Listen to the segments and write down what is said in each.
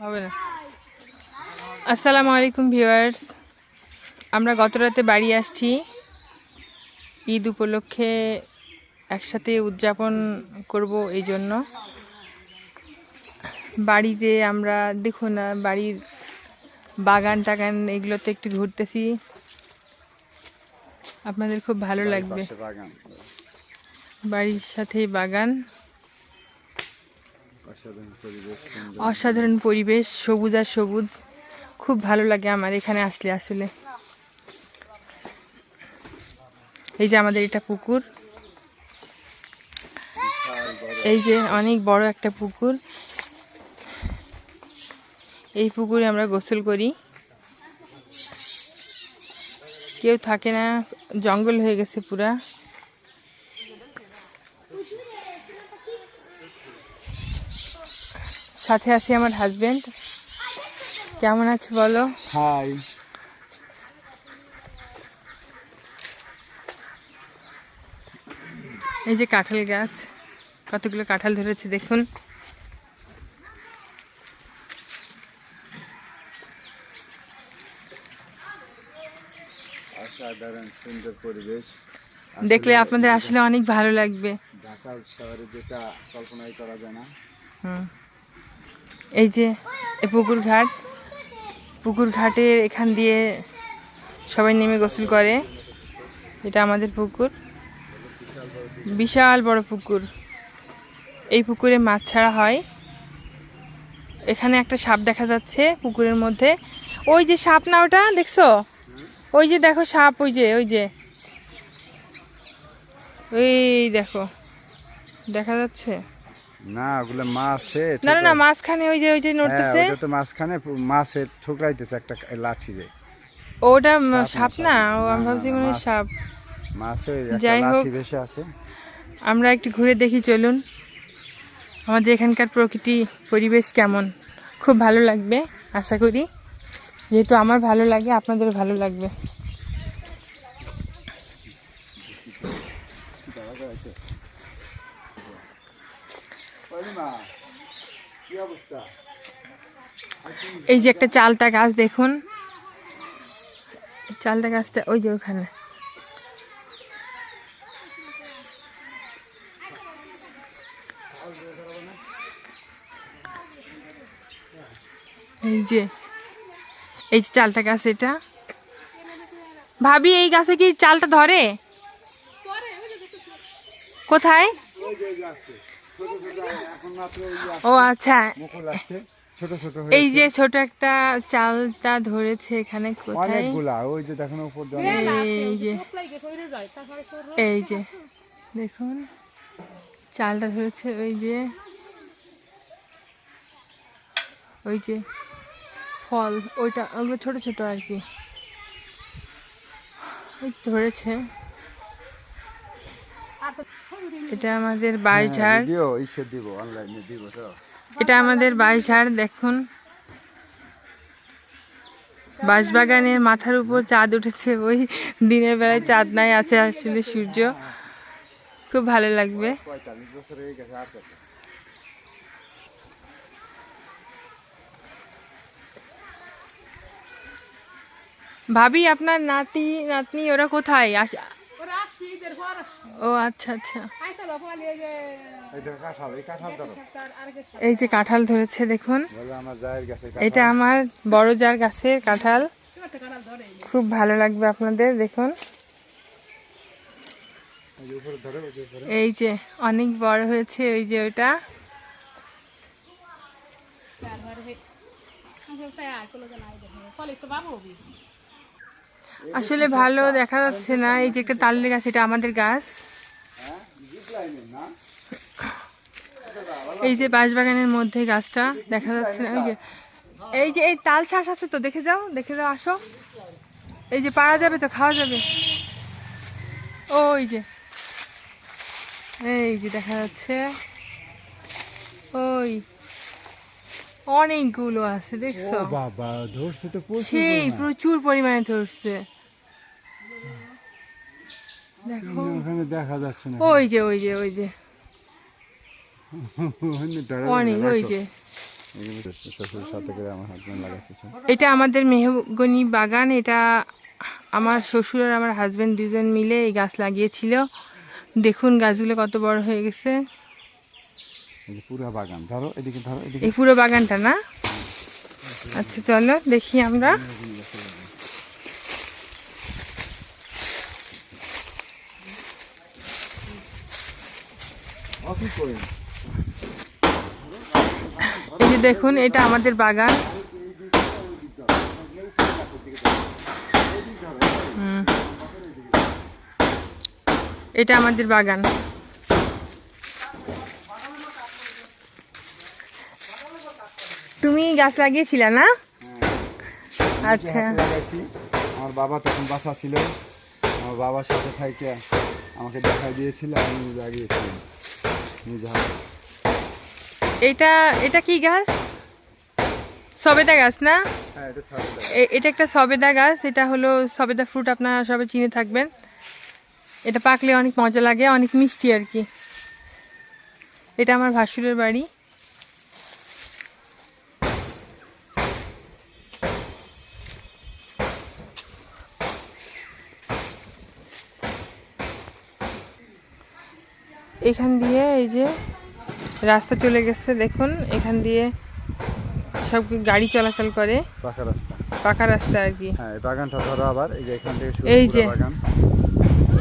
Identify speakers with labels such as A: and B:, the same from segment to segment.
A: হবে না। আসসালামু আলাইকুম ভিউয়ার্স। আমরা গত রাতে বাড়ি আসছি। ঈদ উপলক্ষে একসাথে উদযাপন করব এই জন্য। বাড়িতে আমরা দেখুন না বাড়ির বাগান টাগান এগুলোতে একটু ঘুরতেছি। আপনাদের খুব ভালো লাগবে। বাড়ির সাথেই বাগান।
B: অসাধারণ পরিবেশ
A: সবুজ আর সবুজ। খুব ভালো লাগে আমার এখানে আসলে আসলে। এই যে আমাদের এটা পুকুর। এই যে অনেক বড় একটা পুকুর। এই পুকুরে আমরা গোসল করি। কেউ থাকে না, জঙ্গল হয়ে গেছে পুরা। সাথে আছে আমার হাজবেন্ড কেমন আছে বলো?
B: হাই
A: এই যে কাঁঠাল গাছ কতগুলো কাঁঠাল ধরেছে দেখুন।
B: অসাধারণ সুন্দর পরিবেশ।
A: দেখলে আপনাদের আসলে অনেক ভালো লাগবে।
B: ঢাকা শহরে যেটা কল্পনাই করা যায় না।
A: হুম। এই যে পুকুর ঘাট। পুকুর ঘাটের এখান দিয়ে সবাই নেমে গোসল করে। এটা আমাদের পুকুর। বিশাল বড় পুকুর। এই পুকুরে মাছ ছাড়া হয়। এখানে একটা সাপ দেখা যাচ্ছে পুকুরের মধ্যে। ওই যে সাপ না ওটা, দেখছ? ওই যে দেখো সাপ, ওই যে ওই যে। ওই দেখো, দেখা যাচ্ছে?
B: না ওগুলো মাছে
A: না না ওই যে ওই যে
B: হ্যাঁ
A: নড়তেছে?
B: ওটা তো মাঝখানে পু- মাছে ঠুকরাইতেছে একটা লাঠি রে
A: ওটা
B: সাপ না,
A: ও আমি ভাবছি
B: না,
A: মনে সাপ।
B: মাছে
A: যাই হোক।
B: বেশি আছে।
A: আমরা একটু ঘুরে দেখি চলুন। আমাদের এখানকার প্রকৃতি পরিবেশ কেমন? খুব ভালো লাগবে আশা করি। যেহেতু আমার ভালো লাগে আপনাদের ভালো লাগবে। এই যে একটা চালটা গাছ দেখুন। চালটা গাছটা ওই যে ওখানে। এই যে এই যে চালটা গাছ এটা। ভাবি এই গাছে কি চালটা ধরে? কোথায়? ও আচ্ছা। এই যে ছোট একটা চালটা ধরেছে এখানে কোথায়?
B: ওই যে দেখুন উপর
A: এই যে এই যে দেখুন চালটা ধরেছে ওই যে ওই যে ফল ওইটা ওগুলো ছোট ছোট আর কি। ওই ধরেছে। এটা আমাদের
B: দিব তো।
A: এটা আমাদের বাঁশঝাড় দেখুন। বাঁশবাগানের মাথার উপর চাঁদ উঠেছে ওই দিনের বেলায় চাঁদ নাই আছে আসলে সূর্য। খুব ভালো লাগবে।
B: হয়ে?
A: ভাবি আপনার নাতি নাতনি ওরা কোথায়? আস- ও আচ্ছা আচ্ছা।
B: এই
A: যে কাঁঠাল ধরেছে দেখুন। এটা আমার বড় যার গাছের কাঁঠাল। খুব ভালো লাগবে আপনাদের দেখুন। এই যে অনেক বড় হয়েছে ওই যে ওটা। আসলে ভালো দেখা যাচ্ছে না, এই যে একটা তালের গাছ, এটা আমাদের গাছ। এই যে বাঁশবাগানের মধ্যে গাছটা দেখা যাচ্ছে না ওই যে এই যে এই তাল শ্বাস আছে তো, দেখে যাও দেখে যাও, আসো। এই যে পারা যাবে তো, খাওয়া যাবে। ওই যে। এই যে দেখা যাচ্ছে। ওই। অনেকগুলো আছে দেখছ?
B: বাবা ধরছে তো প্রচুর
A: সেই প্রচুর পরিমাণে ধরছে। দেখো।
B: ওখানে দেখা যাচ্ছে না।
A: ওই যে ওই যে ওই যে। অনেক ওই যে। এটা আমাদের মেহগনি বাগান এটা আমার শ্বশুর আর আমার হাজবেন্ড দুজন মিলে এই গাছ লাগিয়েছিল। দেখুন গাছগুলো কত বড় হয়ে গেছে।
B: এই পুরো
A: বাগানটা না? আচ্ছা চলো দেখি আমরা। এই যে দেখুন, এটা আমাদের বাগান। এটা আমাদের বাগান তুমি গাছ লাগিয়েছিলে না? আচ্ছা।
B: আমার বাবা তখন বাসা ছিল। আমার বাবার সাথে থাইকে আমাকে দেখা দিয়েছিল আমি লাগিয়েছিলাম নিজে
A: এটা এটা কি গাছ? সবেদা গাছ না?
B: হ্যাঁ এটা
A: এটা একটা সবেদা গাছ এটা হলো সবেদা ফ্রুট আপনারা সবাই চিনে থাকবেন। এটা পাকলে অনেক মজা লাগে অনেক মিষ্টি আর কি। এটা আমার ভাসুরের বাড়ি। এখান দিয়ে এই যে রাস্তা চলে গেছে দেখুন এখান দিয়ে সব গাড়ি চলাচল করে
B: পাকা রাস্তা
A: পাকা রাস্তা আর কি
B: হ্যাঁ বাগানটা ধরো আবার এই যে এখান থেকে শুরু
A: এই যে।
B: বাগান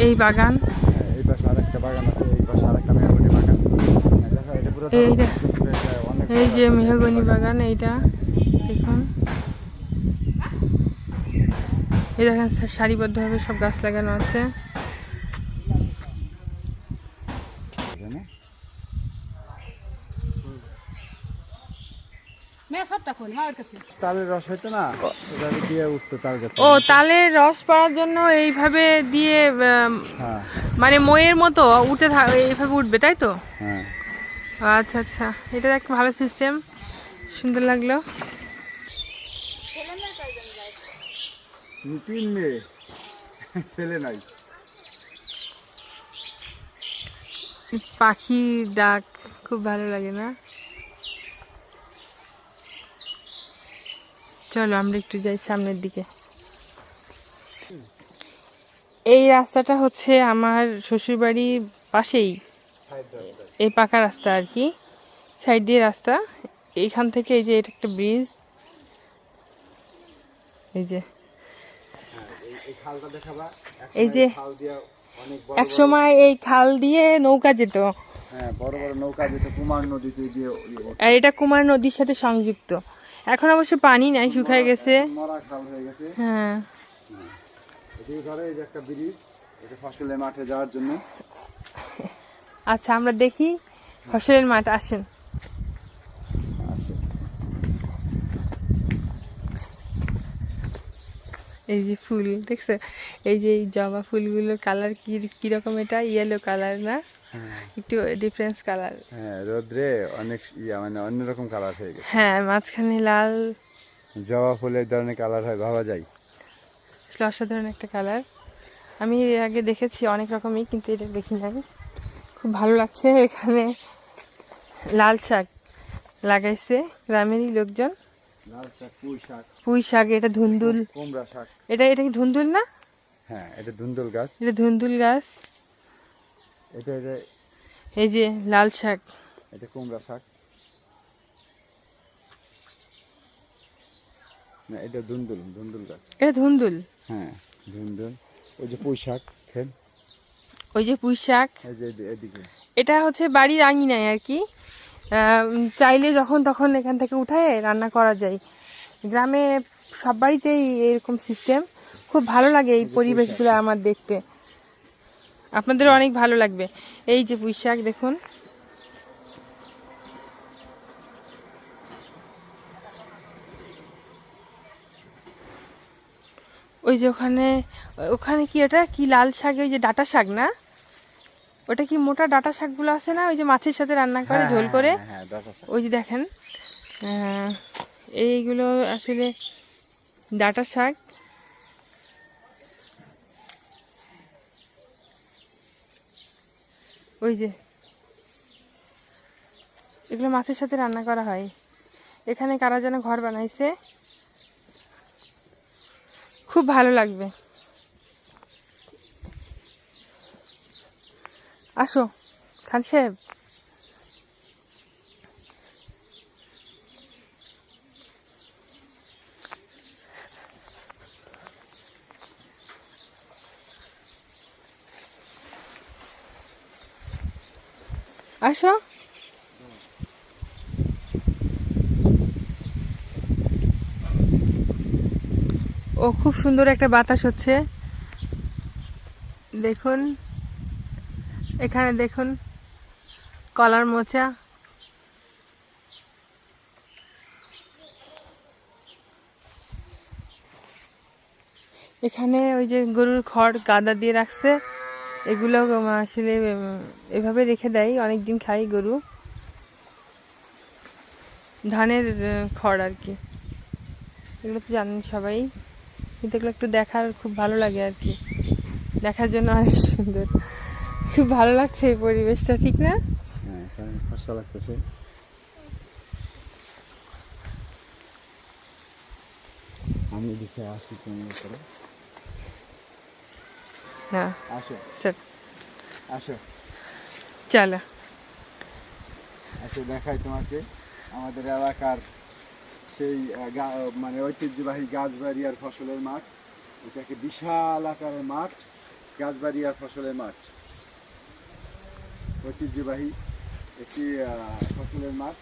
A: এই বাগান
B: হ্যাঁ, এই পাশে আরেকটা বাগান আছে এই পাশে আরেকটা মেহগনি বাগান হ্যাঁ, এটা পুরো
A: এইটা। এই যে মেহগনি।
B: বাগান
A: এইটা দেখুন এই দেখেন সারিবদ্ধভাবে সব গাছ লাগানো আছে
B: এখানে। তালের রস হইতো না? দিয়ে উঠতো তাল গাছে
A: ও তালের রস পাওয়ার জন্য এইভাবে দিয়ে
B: হ্যাঁ।
A: মানে ময়ের মতো উঠে এইভাবে উঠবে তাই তো?
B: হ্যাঁ।
A: আচ্ছা আচ্ছা। এটা একটা ভালো সিস্টেম সুন্দর লাগল।
B: তিন মেয়ে। ছেলে নাই।
A: পাখি ডাক খুব ভালো লাগে না? চলো আমরা একটু যাই সামনের দিকে। এই রাস্তাটা হচ্ছে আমার শ্বশুরবাড়ির পাশেই। এই পাকা রাস্তা আর কি। সাইড দিয়ে রাস্তা। এইখান থেকে এই যে এটা একটা ব্রিজ। এই যে।
B: এই
A: যে এক সময় এই খাল দিয়ে নৌকা যেত।
B: হ্যাঁ বড় বড় নৌকা যেতে কুমার নদীতে দিয়ে
A: আর এটা কুমার নদীর সাথে সংযুক্ত। এখন অবশ্য পানি নাই শুকায় গেছে।
B: হয়ে ফসলের মাঠে যাওয়ার জন্য।
A: আচ্ছা আমরা দেখি ফসলের মাঠ আসেন। এই যে ফুল দেখছ? এই যে এই জবা ফুলগুলোর কালার কি কীরকম এটা? ইয়েলো কালার না? একটু ডিফারেন্স কালার
B: হ্যাঁ রোদ্রে অনেক ইয়া মানে অন্যরকম কালার হয়ে গেছে।
A: হ্যাঁ মাঝখানে লাল।
B: জবা ফুলের ধরনের কালার হয় ভাবা যায়?
A: আসলে অসাধারণ একটা কালার আমি এর আগে দেখেছি অনেক রকমই কিন্তু এটা দেখি নাই। খুব ভালো লাগছে এখানে। লাল শাক লাগাইছে গ্রামেরই লোকজন।
B: পুঁই শাক।
A: পুঁই শাক এটা ধুন্দুল।
B: কুমড়া শাক।
A: এটা এটা কি ধুন্দুল না?
B: হ্যাঁ এটা ধুন্দুল গাছ।
A: এটা ধুন্দুল গাছ।
B: এটা এটা
A: এই যে লাল শাক।
B: এটা কুমড়া শাক। না এটা ধুন্দুল ধুন্দুল গাছ।
A: এটা ধুন্দুল?
B: হ্যাঁ ধুন্দুল। ওই যে পুঁই শাক খেন
A: ওই যে পুঁই শাক? এটা হচ্ছে বাড়ির আঙিনায় আর কি। চাইলে যখন তখন এখান থেকে উঠায় রান্না করা যায়। গ্রামে সব বাড়িতেই এরকম সিস্টেম খুব ভালো লাগে এই পরিবেশগুলো আমার দেখতে। আপনাদের অনেক ভালো লাগবে। এই যে পুঁই শাক দেখুন। ওই যে ওখানে ওখানে কি ওটা? কি লাল শাক ওই যে ডাটা শাক না? ওটা কি মোটা ডাটা শাকগুলো আছে না? ওই যে মাছের সাথে রান্না করে
B: হ্যাঁ,
A: ঝোল করে?
B: হ্যাঁ, হ্যাঁ
A: ওই যে দেখেন। এইগুলো আসলে ডাটা শাক। ওই যে। এগুলো মাছের সাথে রান্না করা হয়। এখানে কারা যেন ঘর বানাইছে। খুব ভালো লাগবে। আসো, খান সাহেব। আসো। ও খুব সুন্দর একটা বাতাস হচ্ছে। দেখুন। এখানে দেখুন। কলার মোচা। এখানে ওই যে গরুর খড় গাদা দিয়ে রাখছে। এগুলো আসলে এভাবে রেখে দেয়। অনেক দিন খাই গরু। ধানের খড় আর কি। এগুলো তো জানেন সবাই। কিন্তু এগুলো একটু দেখার খুব ভালো লাগে আর কি। দেখার জন্য অনেক সুন্দর। খুব ভালো লাগছে এই পরিবেশটা, ঠিক না?
B: হ্যাঁ আমি দেখে আসি তুমি করে
A: হ্যাঁ
B: আসো।
A: চল।
B: আসো।
A: চলো।
B: আসো দেখাই তোমাকে। আমাদের এলাকার সেই মানে ঐতিহ্যবাহী গাছবাড়িয়ার ফসলের মাঠ। এটাকে বিশাল আকারের মাঠ গাছবাড়িয়ার ফসলের মাঠ। ঐতিহ্যবাহী একটি ফসলের মাঠ।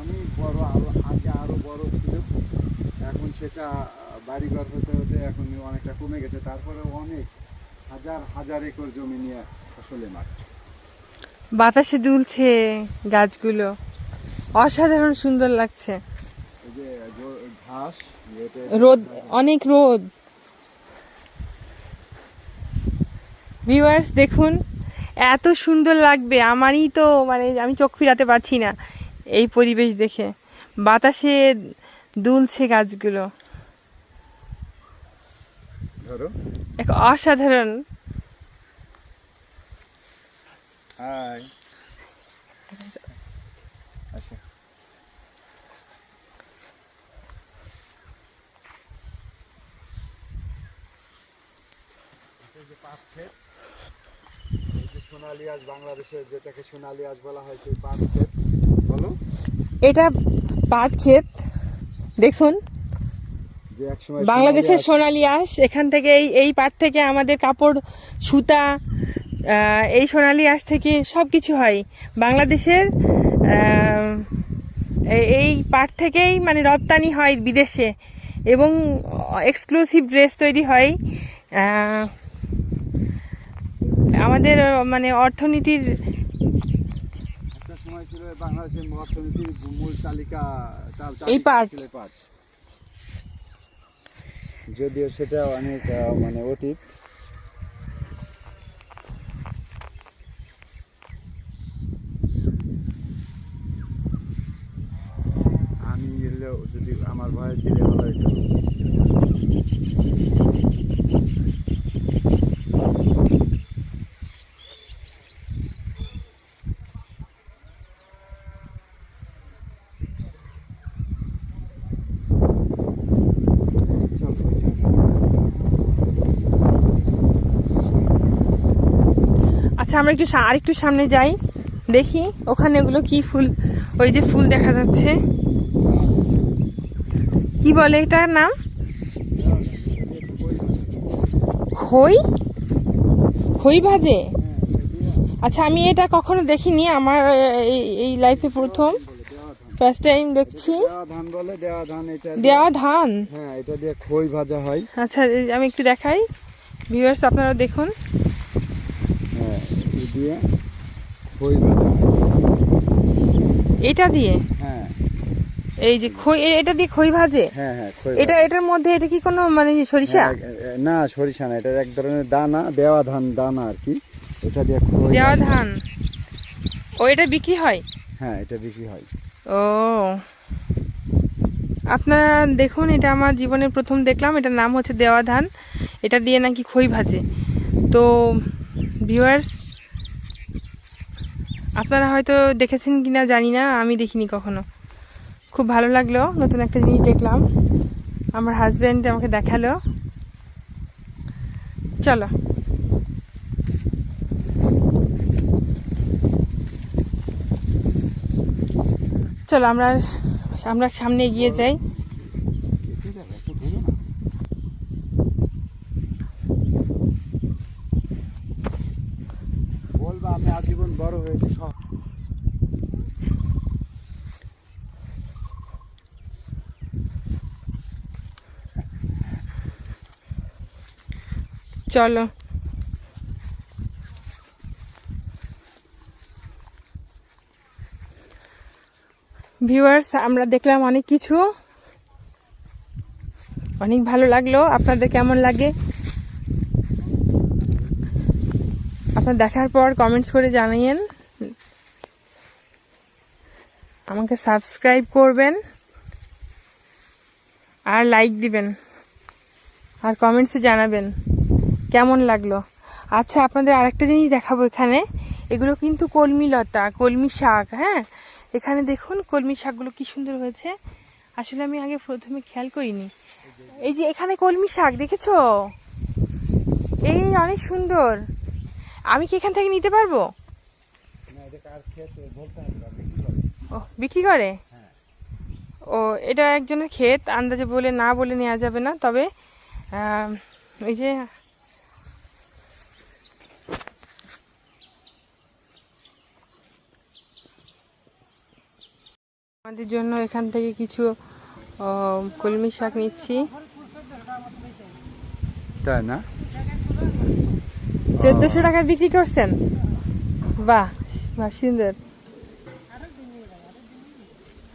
B: অনেক বড় আরও আগে আরও বড় ছিল। এখন সেটা বাড়িঘর হতে হতে এখন অনেকটা কমে গেছে। তারপরে অনেক হাজার হাজার একর জমি নিয়ে ফসলের মাঠ।
A: বাতাসে দুলছে গাছগুলো। অসাধারণ সুন্দর লাগছে।
B: ঘাস
A: রোদ অনেক রোদ। ভিউয়ার্স দেখুন এত সুন্দর লাগবে। আমারই তো মানে আমি চোখ ফিরাতে পারছি না এই পরিবেশ দেখে। বাতাসে দুলছে গাছগুলো।
B: ধরো।
A: এক অসাধারণ।
B: হাই আচ্ছা। সোনালী আজ বাংলাদেশের যেটাকে সোনালী আজ বলা হয় সেই পাট ক্ষেত বলো।
A: এটা পাট ক্ষেত দেখুন। বাংলাদেশের
B: সোনালী আঁশ-
A: এখান থেকে এই এই পাট থেকে আমাদের কাপড় সুতা এই সোনালী আঁশ থেকে সব কিছু হয়। বাংলাদেশের এই- এই পাট থেকেই মানে রপ্তানি হয় বিদেশে এবং এক্সক্লুসিভ ড্রেস তৈরি হয়। আমাদের মানে অর্থনীতির
B: একটা সময় ছিল বাংলাদেশের অর্থনীতির মূল চালিকা চাল-
A: এই
B: চালিকা
A: পাট।
B: ছিল পাট যদিও সেটা অনেক মানে অতীত। আমি যদি আমার ভয়েস দিলে ভালো হতো
A: আমরা একটু সা- আরেকটু সামনে যাই দেখি ওখানে ওগুলো কি ফুল ওই যে ফুল দেখা যাচ্ছে। কি বলে এটার নাম? খই? খই ভাজে? আচ্ছা আমি এটা কখনো দেখিনি আমার এই- লাইফে প্রথম। ফার্স্ট টাইম দেখছি।
B: দেওয়া ধান বলে দেওয়া ধান এটা
A: দেওয়া ধান
B: হ্যাঁ এটা দিয়ে খই ভাজা হয়।
A: আচ্ছা আমি একটু দেখাই। ভিউয়ার্স আপনারা দেখুন।
B: দিয়ে খই ভাজা।
A: এটা দিয়ে?
B: হ্যাঁ।
A: এই যে খই এটা দিয়ে খই ভাজে?
B: হ্যাঁ হ্যাঁ খই
A: এটা এটার মধ্যে এটা কি কোনো মানে সরিষা?
B: হ্যাঁ, না সরিষা না এটা এক ধরনের দানা দেওয়া ধান দানা আর কি। এটা দিয়ে খই
A: দেওয়া ধান? ও এটা বিক্রি হয়?
B: হ্যাঁ এটা বিক্রি হয়।
A: ও। আপনারা দেখুন এটা আমার জীবনের প্রথম দেখলাম এটার নাম হচ্ছে দেওয়া ধান। এটা দিয়ে নাকি খই ভাজে। তো ভিউয়ার্স আপনারা হয়তো দেখেছেন কিনা জানি না, আমি দেখিনি কখনো। খুব ভালো লাগল, নতুন একটা জিনিস দেখলাম। আমার হাজব্যান্ড আমাকে দেখাল। চলো। চলো, আমরা আমরা সামনে এগিয়ে যাই
B: ঠিক আছে একটু ঘুরো না বলবা আমি আজীবন বড় হয়েছি সব
A: চলো। ভিউয়ার্স আমরা দেখলাম অনেক কিছু। অনেক ভালো লাগল। আপনাদের কেমন লাগে? আপনার দেখার পর কমেন্টস করে জানিয়েন আমাকে সাবস্ক্রাইব করবেন আর লাইক দিবেন। আর কমেন্টসে জানাবেন। কেমন লাগল? আচ্ছা আপনাদের আরেকটা জিনিস দেখাবো এখানে। এগুলো কিন্তু কলমি লতা কলমি শাক হ্যাঁ? এখানে দেখুন কলমি শাকগুলো কি সুন্দর হয়েছে। আসলে আমি আগে প্রথমে খেয়াল করিনি। এই যে এখানে কলমি শাক দেখেছ? এই অনেক সুন্দর। আমি কি এখান থেকে নিতে পারব। ও বিক্রি করে?
B: হ্যাঁ।
A: ও এটা একজনের ক্ষেত আন্দাজে বলে না বলে নেওয়া যাবে না তবে এই যে আমাদের জন্য এখান থেকে কিছু কলমি শাক নিচ্ছি।
B: তাই না?
A: চোদ্দশো টাকা বিক্রি করছেন? বাহ বাহ সুন্দর।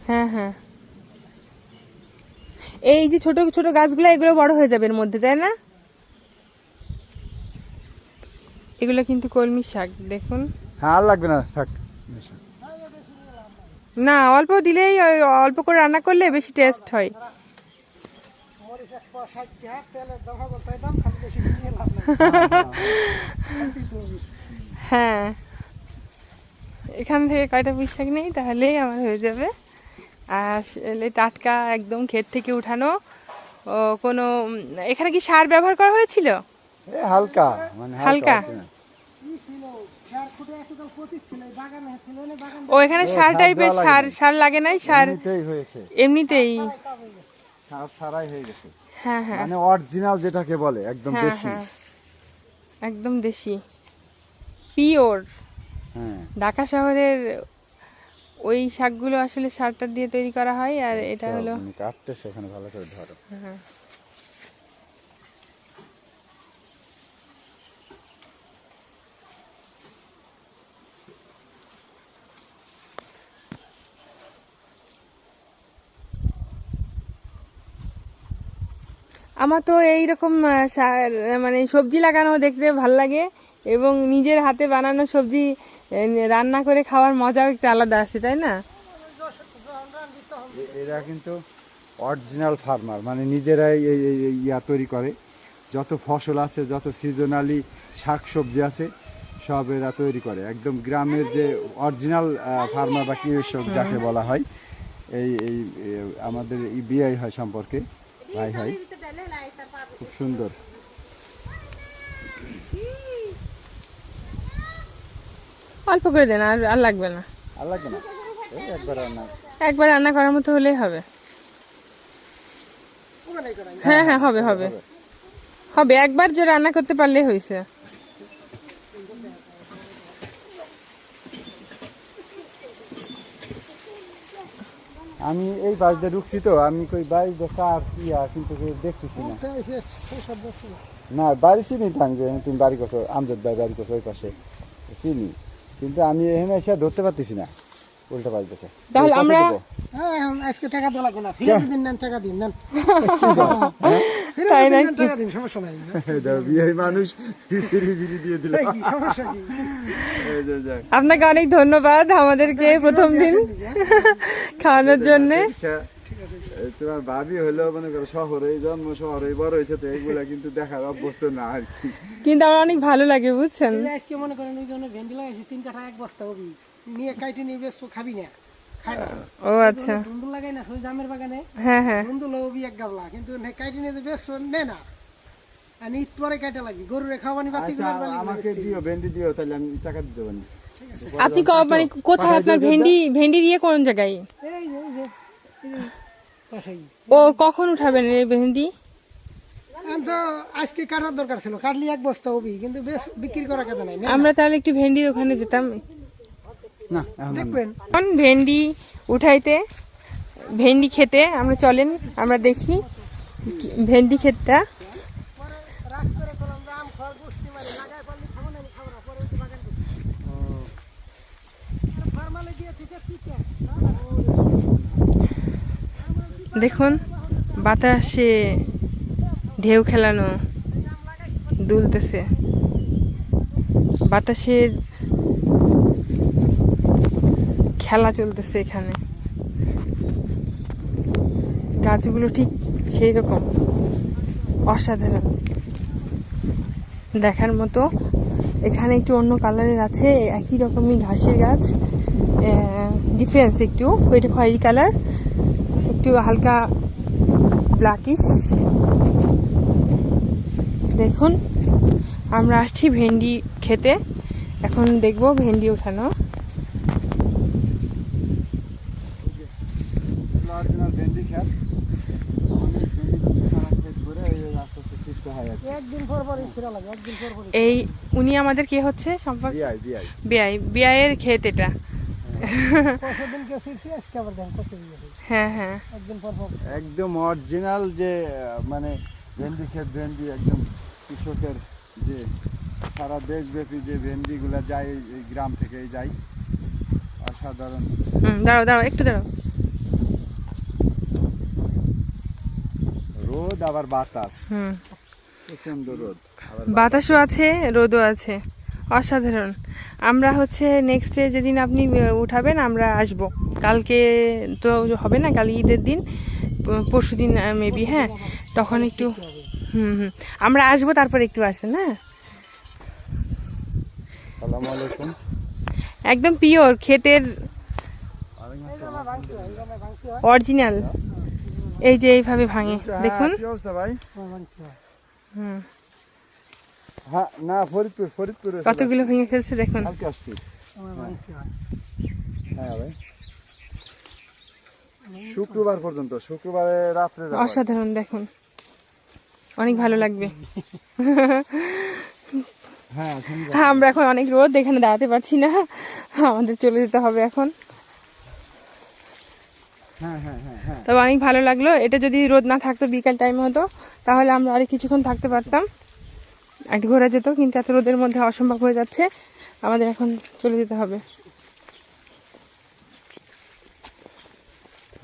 A: হ্যাঁ হ্যাঁ। এই যে ছোট ছোট গাছগুলো এগুলো বড় হয়ে যাবে এর মধ্যে তাই না? এগুলো কিন্তু কলমি শাক দেখুন।
B: হ্যাঁ লাগবে না থাক।
A: না অল্প দিলেই অল্প করে রান্না করলে বেশি টেস্ট হয়। হ্যাঁ। এখান থেকে কয়টা শাক নেই তাহলেই আমার হয়ে যাবে। আর টাটকা একদম ক্ষেত থেকে উঠানো। ও কোনো এখানে কি সার ব্যবহার করা হয়েছিল?
B: হালকা মানে
A: হালকা?
B: না।
A: ও এখানে সার
B: সার
A: টাইপের সার সার লাগে নাই সার
B: এমনিতেই হয়েছে।
A: এমনিতেই।
B: সার সারাই হয়ে গেছে।
A: হ্যাঁ হ্যাঁ
B: মানে অরিজিনাল যেটাকে বলে একদম
A: হ্যাঁ
B: দেশি।
A: হ্যাঁ। একদম দেশি। পিওর।
B: হ্যাঁ।
A: ঢাকা শহরের ওই শাকগুলো আসলে সারটা দিয়ে তৈরি করা হয় আর এটা হলো
B: কাটতেছে ওখানে ভালো করে ধরো।
A: হ্যাঁ। আমার তো এইরকম আহ, সা- মানে সবজি লাগানো দেখতে ভালো লাগে এবং নিজের হাতে বানানো সবজি রান্না করে খাওয়ার মজাও একটু আলাদা আছে তাই না?
B: এরা কিন্তু অরিজিনাল ফার্মার মানে নিজেরাই এই এই- এই ইয়া তৈরি করে। যত ফসল আছে যত সিজনালি শাক সবজি আছে সব এরা তৈরি করে। একদম গ্রামের যে অরিজিনাল ফার্মার বা কৃষক যাকে বলা হয় এই এই আমাদের এই বিয়ে হয় সম্পর্কে ভাই হয়। খুব সুন্দর।
A: অল্প করে দেন আর আর লাগবে না।
B: আর লাগবে না? একবার রান্না
A: একবার রান্না করার মতো হলেই হবে। হ্যাঁ হ্যাঁ হবে হবে। হবে একবার যে রান্না করতে পারলেই হয়েছে
B: আমি এই বাস দিয়ে ঢুকছি তো আমি কই বাড়ি দেখা আর কি আর কিন্তু দেখতেছি না। না বাড়ি চিনি থাক যে তুমি বাড়ি করছ আমজাদ ভাই বাড়ি করছ ওই পাশে চিনি। কিন্তু আমি এখানে এসে ধরতে পারতেছি না উল্টা পাশ দেশে
A: তাহলে আমরা
C: হ্যাঁ এখন আজকে টাকা দেওয়া লাগবে না। ফিরে দিন নেন টাকা দিন নেন। ফিরে
A: তাই
C: দিন
A: নাকি?
C: সমস্যা নাই
B: মানুষ দিয়ে দিল।
C: কি, সমস্যা কি।
A: আপনাকে অনেক ধন্যবাদ আমাদেরকে প্রথম দিন খাওয়ানোর জন্য।
B: তোমার ভাবি হলো মনে করো শহরে জন্ম শহরে বড় হয়েছে তো এগুলা কিন্তু দেখার অভ্যস্ত না আর কি।
A: কিন্তু আমার অনেক ভালো লাগে বুঝছেন?
C: আজকে মনে করেন ওই জন্য ভেন্ডি লাগাইছি তিন কাঠা এক বস্তা হবি নিয়ে কাইটে নিয়ে খাবি না।
A: ও আচ্ছা।
C: ধুন্দুল লাগাই না ওই জামের বাগানে?
A: হ্যাঁ হ্যাঁ।
C: ধুন্দুল হবি এক গাবলা কিন্তু নে কাটি নিয়ে বেশ নেয় না আর ঈদ পরে কাটা লাগবে গরুরে খাওয়ানি বাতি
B: আচ্ছা
C: করে
B: আমাকে দিও ভেন্ডি দিও তাহলে আমি টাকা দিতে পারি।
A: আপনি ক- মানে কোথায় আপনার ভেন্ডি ভেন্ডি। দিয়ে কোন জায়গায়?
C: এই এই এই
A: ও কখন উঠাবেন এই ভেন্ডি?
C: আমি তো আজকে কাটার দরকার ছিল কাটলি এক বস্তা হবি কিন্তু বেশ বিক্রি করা কাটা নাই
A: আমরা তাহলে একটু ভেন্ডির ওখানে যেতাম। ভেন্ডি উঠাইতে, ভেন্ডি খেতে আমরা চলেন, আমরা দেখি ভেন্ডি ক্ষেতটা দেখুন, বাতাসে ঢেউ খেলানো দুলতেছে। বাতাসের খেলা চলতেছে এখানে। গাছগুলো ঠিক সেই রকম, অসাধারণ। দেখার মতো এখানে একটু অন্য কালারের আছে, একই রকমই ঘাসের গাছ। ডিফারেন্স একটু ওইটা খয়েরি কালার, একটু হালকা ব্ল্যাকিশ দেখুন, আমরা আসছি ভেন্ডি খেতে, এখন দেখব ভেন্ডি ওঠানো
B: অরিজিনাল ভেন্ডি খেত আমাদের ভেন্ডি খারাপ খেত করে এই আস্তে আস্তে সৃষ্ট হয় আর কি।
C: একদিন পর পরই ছিঁড়া লাগে একদিন পর পরই
A: এই উনি আমাদের কে হচ্ছে সম্পর্ক?
B: বিআই বিআই।
A: ক্ষেত এটা। হ্যাঁ হ্যাঁ।
B: একদম অরিজিনাল যে মানে ভেন্ডি ক্ষেত ভেন্ডি একদম কৃষকের যে সারা দেশব্যাপী যে ভেন্ডিগুলা যায় এই- গ্রাম থেকেই যায়। অসাধারণ।
A: হুম দাঁড়াও দাঁড়াও একটু দাঁড়াও।
B: রোদ আবার বাতাস।
A: হুম। বাতাসও আছে রোদও আছে। অসাধারণ। আমরা হচ্ছে নেক্সট ডে যেদিন আপনি উঠাবেন আমরা আসব। কালকে তো হবে না কাল ঈদের দিন পরশু দিন মেবি হ্যাঁ। তখন একটু হুম হুম। আমরা আসব তারপর একটু আসেন হ্যাঁ। একদম পিওর ক্ষেতের অরিজিনাল এই যে এইভাবে ভাঙে দেখুন।
B: হ্যাঁ,
C: হয়।
A: হুম
B: হ্যাঁ না ফরিদপুর ফরিদপুর
A: কতগুলো ভেঙে ফেলছে দেখুন।
B: কালকে আসছি।
C: হয়।
B: হ্যাঁ। ভাই। শুক্রবার পর্যন্ত শুক্রবারে রাত্রে
A: অসাধারণ দেখুন। অনেক ভালো লাগবে।
B: হ্যাঁ
A: হ্যাঁ আমরা এখন অনেক রোদ এখানে দাঁড়াতে পারছি না। আমাদের চলে যেতে হবে এখন। তবে অনেক ভালো লাগল। এটা যদি রোদ না থাকতো বিকাল টাইম হতো তাহলে আমরা আরেক কিছুক্ষণ থাকতে পারতাম। একটু ঘোরা যেত কিন্তু এত রোদের মধ্যে অসম্ভব হয়ে যাচ্ছে। আমাদের এখন চলে যেতে হবে।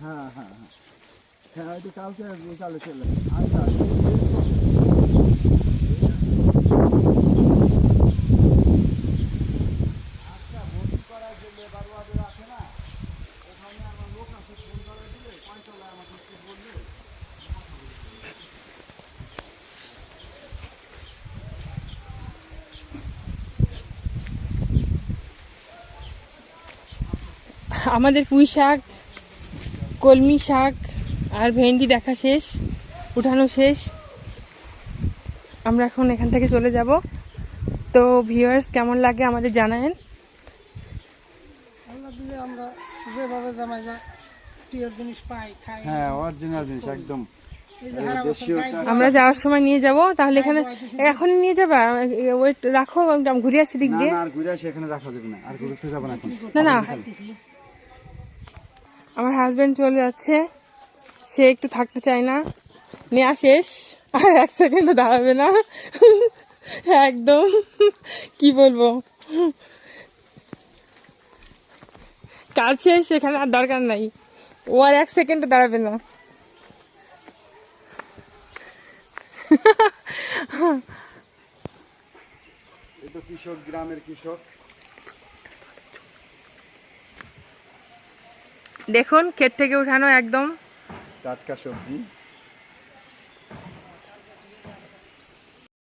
B: হ্যাঁ হ্যাঁ হ্যাঁ। হ্যাঁ কালকে বিকালে চলে আচ্ছা
A: আমাদের পুঁই শাক কলমি শাক আর ভেন্ডি দেখা শেষ উঠানো শেষ। আমরা এখন এখান থেকে চলে যাব। তো ভিউয়ার্স কেমন লাগে আমাদের জানায়েন?
C: আমরা যেভাবে জামাই যা প্রিয় জিনিস পাই খাই।
B: হ্যাঁ অরিজিনাল জিনিস একদম।
A: আমরা যাওয়ার সময় নিয়ে যাব তাহলে এখানে এখনই নিয়ে যাবা? ওয়েট রাখো ঘুরে আসি দিক দিয়ে।
B: না আর ঘুরে আসে এখানে রাখা যাবে না আর ঘুরতে যাব না এখন।
A: না না। আমার হাজবেন্ড চলে যাচ্ছে। সে একটু থাকতে চায় না। নেওয়া শেষ। আর এক সেকেন্ডও দাঁড়াবে না। একদম। কি বলব? কাজ শেষ সেখানে আর দরকার নাই। ও আর এক সেকেন্ডও দাঁড়াবে না।
B: কৃষক গ্রামের কৃষক
A: দেখুন ক্ষেত থেকে উঠানো একদম।
B: টাটকা সবজি।